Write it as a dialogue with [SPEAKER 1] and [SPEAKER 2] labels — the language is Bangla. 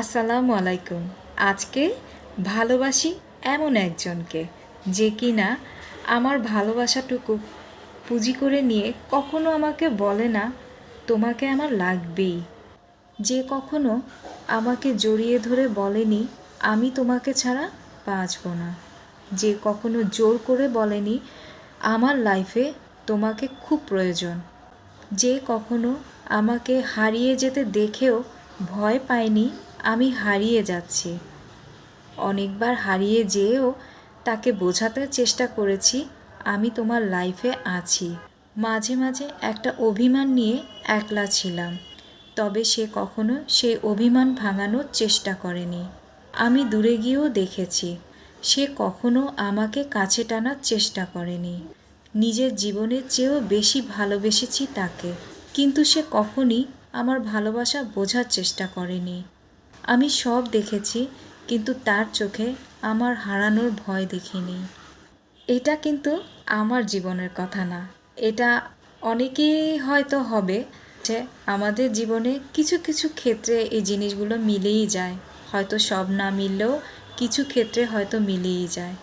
[SPEAKER 1] আসসালামু আলাইকুম। আজকে ভালোবাসি এমন একজনকে যে কিনা আমার ভালোবাসাটুকু পুঁজি করে নিয়ে কখনো আমাকে বলে না, তোমাকে আমার লাগবেই। যে কখনো আমাকে জড়িয়ে ধরে বলেনি, আমি তোমাকে ছাড়া বাঁচব না। যে কখনো জোর করে বলেনি, আমার লাইফে তোমাকে খুব প্রয়োজন। যে কখনো আমাকে হারিয়ে যেতে দেখেও ভয় পায়নি আমি হারিয়ে যাচ্ছি। অনেকবার হারিয়ে যেয়েও তাকে বোঝাতে চেষ্টা করেছি, আমি তোমার লাইফে আছি। মাঝে মাঝে একটা অভিমান নিয়ে একলা ছিলাম, তবে সে কখনো সেই অভিমান ভাঙানোর চেষ্টা করেনি। আমি দূরে গিয়েও দেখেছি, সে কখনো আমাকে কাছে টানার চেষ্টা করেনি। নিজের জীবনের চেয়েও বেশি ভালোবেসেছি তাকে, কিন্তু সে কখনই আমার ভালোবাসা বোঝার চেষ্টা করেনি। আমি সব দেখেছি, কিন্তু তার চোখে আমার হারানোর ভয় দেখিনি। এটা কিন্তু আমার জীবনের কথা না। এটা অনেকেই হয়তো হবে যে আমাদের জীবনে কিছু কিছু ক্ষেত্রে এই জিনিসগুলো মিলেই যায়। হয়তো সব না মিললেও কিছু ক্ষেত্রে হয়তো মিলেই যায়।